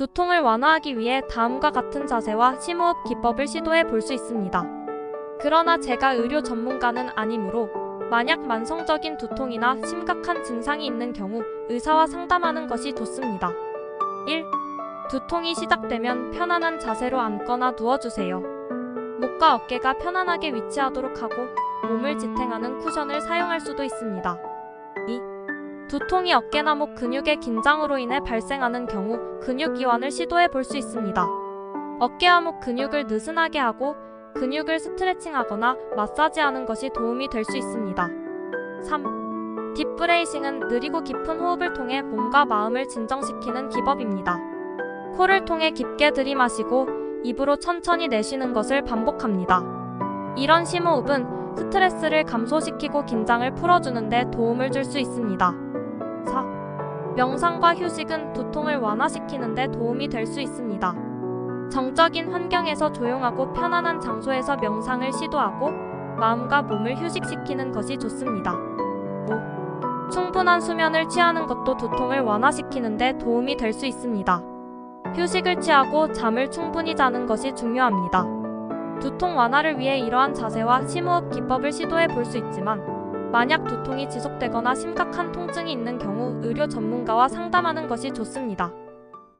두통을 완화하기 위해 다음과 같은 자세와 심호흡 기법을 시도해 볼 수 있습니다. 그러나 제가 의료 전문가는 아니므로 만약 만성적인 두통이나 심각한 증상이 있는 경우 의사와 상담하는 것이 좋습니다. 1. 두통이 시작되면 편안한 자세로 앉거나 누워주세요. 목과 어깨가 편안하게 위치하도록 하고 몸을 지탱하는 쿠션을 사용할 수도 있습니다. 2. 두통이 어깨나 목 근육의 긴장으로 인해 발생하는 경우 근육 이완을 시도해 볼 수 있습니다. 어깨와 목 근육을 느슨하게 하고 근육을 스트레칭하거나 마사지하는 것이 도움이 될 수 있습니다. 3. 딥브레이싱은 느리고 깊은 호흡을 통해 몸과 마음을 진정시키는 기법입니다. 코를 통해 깊게 들이마시고 입으로 천천히 내쉬는 것을 반복합니다. 이런 심호흡은 스트레스를 감소시키고 긴장을 풀어주는 데 도움을 줄 수 있습니다. 4. 명상과 휴식은 두통을 완화시키는 데 도움이 될 수 있습니다. 정적인 환경에서 조용하고 편안한 장소에서 명상을 시도하고 마음과 몸을 휴식시키는 것이 좋습니다. 5. 충분한 수면을 취하는 것도 두통을 완화시키는 데 도움이 될 수 있습니다. 휴식을 취하고 잠을 충분히 자는 것이 중요합니다. 두통 완화를 위해 이러한 자세와 심호흡 기법을 시도해 볼 수 있지만 만약 두통이 지속되거나 심각한 통증이 있는 경우 의료 전문가와 상담하는 것이 좋습니다.